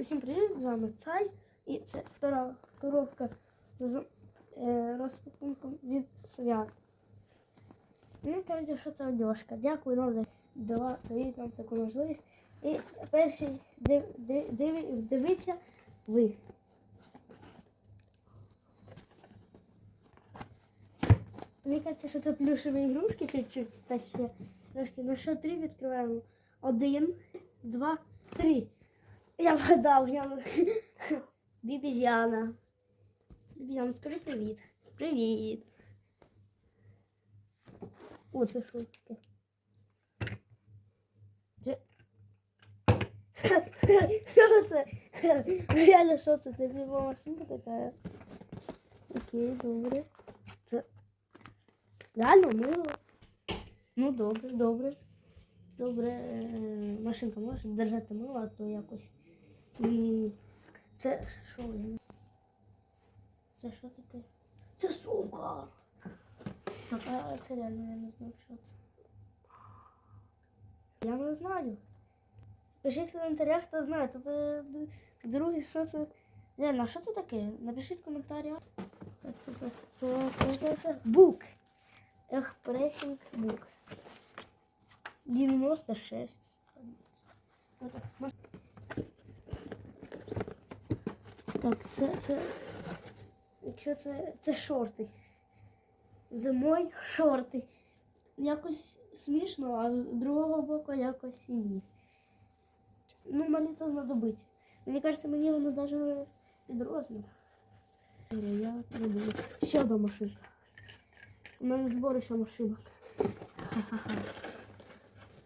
Усім привіт, з вами Цай. І це втора коробка з е, розпакунком від свят. Мені кажуть, що це одяжка. Дякую нам за дала дають нам таку можливість. І перший див, див, див, дивіться ви. Мені кажеться, що це плюшеві ігрушки чуть-чуть та ще трошки. На що три відкриваємо? Один, два, три. Я вгадав, я бібізяна. Бібізяна, скажи привіт. Привіт. О, це що таке? Що це? Реально, що це? Це біла машинка така. Окей, добре. Це реально мило. Ну, добре, добре. Добре, е, машинка може держати мило, а то якось. Це що? Це що таке? Це сумка. Так, це реально я не знаю, що це. Я не знаю. Пишіть в коментарях, хто знає. Тут е, д- що це. Реально, а що це таке? Напишіть в коментарях. Це. Бук. Експресінг бук. 96. Так, це, це. Якщо це, це шорти. Зимой шорти. Якось смішно, а з другого боку якось і ні. Ну, мені то знадобиться. Мені кажеться, мені воно навіть під. Я не. Ще одна машинка. У мене зборище машинок. Ха-ха-ха.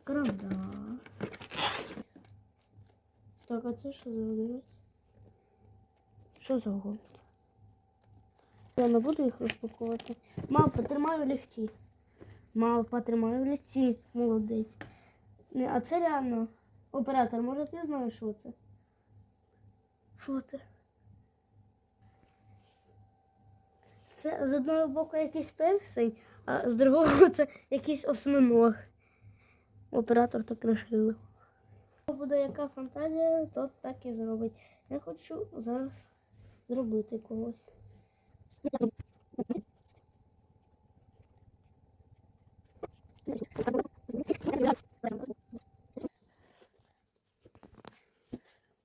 Правда. Так, а це що за одиниць? Що за год? Я не буду їх розпаковувати. Мавпа, тримаю в ліфті. Мавпа, тримаю в ліфті. Молодець. Не, а це реально. Оператор, може ти знаєш, що це? Що це? Це з одного боку якийсь персень, а з другого це якийсь осьминог. Оператор так рішив. Буде яка фантазія, то так і зробить. Я хочу зараз зробити когось.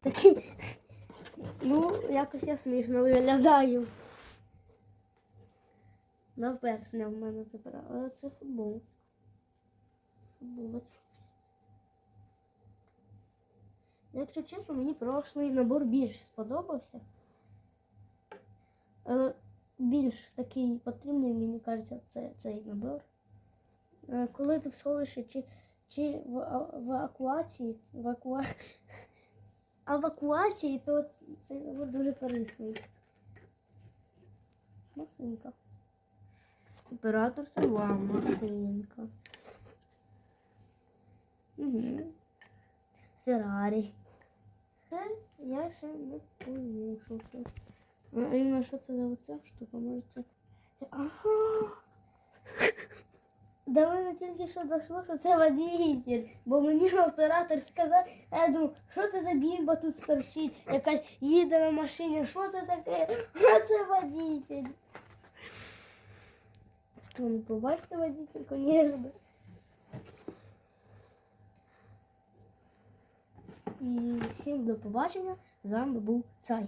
Такий. Ну, якось я смішно виглядаю. На в мене тепер. Але це футбол. Футболочка. Якщо чесно, мені прошлий набор більш сподобався. Більш такий потрібний, мені кажеться, це цей набор. Е, Коли ти в сховищі чи, чи в, евакуації, в евакуа... евакуації, то цей набор дуже корисний. Машинка. Оператор це вам машинка. Угу. Феррарі. Це я ще не пойму, що. А іменно що це за оця штука, може це. Ага. До мене тільки що дійшло, що це водитель, бо мені оператор сказав, а я думаю, що це за бімба тут сторчить, якась їде на машині, що це таке? А це водитель. Ви не побачите водитель, звісно. І всім до побачення. З вами був Цай.